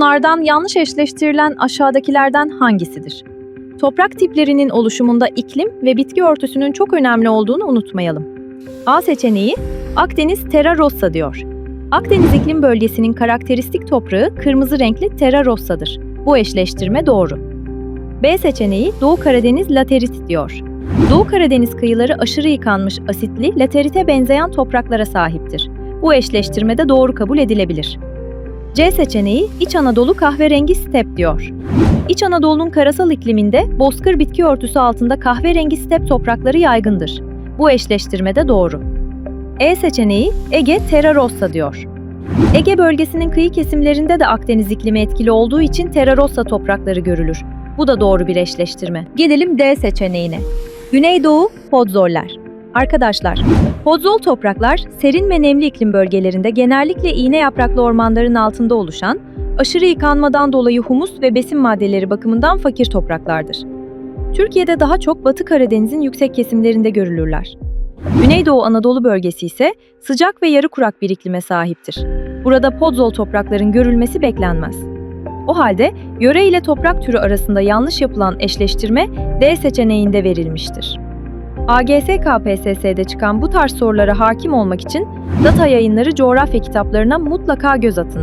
Bunlardan yanlış eşleştirilen aşağıdakilerden hangisidir? Toprak tiplerinin oluşumunda iklim ve bitki örtüsünün çok önemli olduğunu unutmayalım. A seçeneği Akdeniz Terra Rossa diyor. Akdeniz iklim bölgesinin karakteristik toprağı kırmızı renkli Terra Rossa'dır. Bu eşleştirme doğru. B seçeneği Doğu Karadeniz Laterit diyor. Doğu Karadeniz kıyıları aşırı yıkanmış asitli laterite benzeyen topraklara sahiptir. Bu eşleştirme de doğru kabul edilebilir. C seçeneği İç Anadolu kahverengi step diyor. İç Anadolu'nun karasal ikliminde bozkır bitki örtüsü altında kahverengi step toprakları yaygındır. Bu eşleştirme de doğru. E seçeneği Ege Terra diyor. Ege bölgesinin kıyı kesimlerinde de Akdeniz iklimi etkili olduğu için Terra toprakları görülür. Bu da doğru bir eşleştirme. Gelelim D seçeneğine. Güneydoğu Podzoller. Arkadaşlar, podzol topraklar serin ve nemli iklim bölgelerinde genellikle iğne yapraklı ormanların altında oluşan, aşırı yıkanmadan dolayı humus ve besin maddeleri bakımından fakir topraklardır. Türkiye'de daha çok Batı Karadeniz'in yüksek kesimlerinde görülürler. Güneydoğu Anadolu bölgesi ise sıcak ve yarı kurak bir iklime sahiptir. Burada podzol toprakların görülmesi beklenmez. O halde yöre ile toprak türü arasında yanlış yapılan eşleştirme D seçeneğinde verilmiştir. AGS KPSS'de çıkan bu tarz sorulara hakim olmak için data yayınları coğrafya kitaplarına mutlaka göz atın.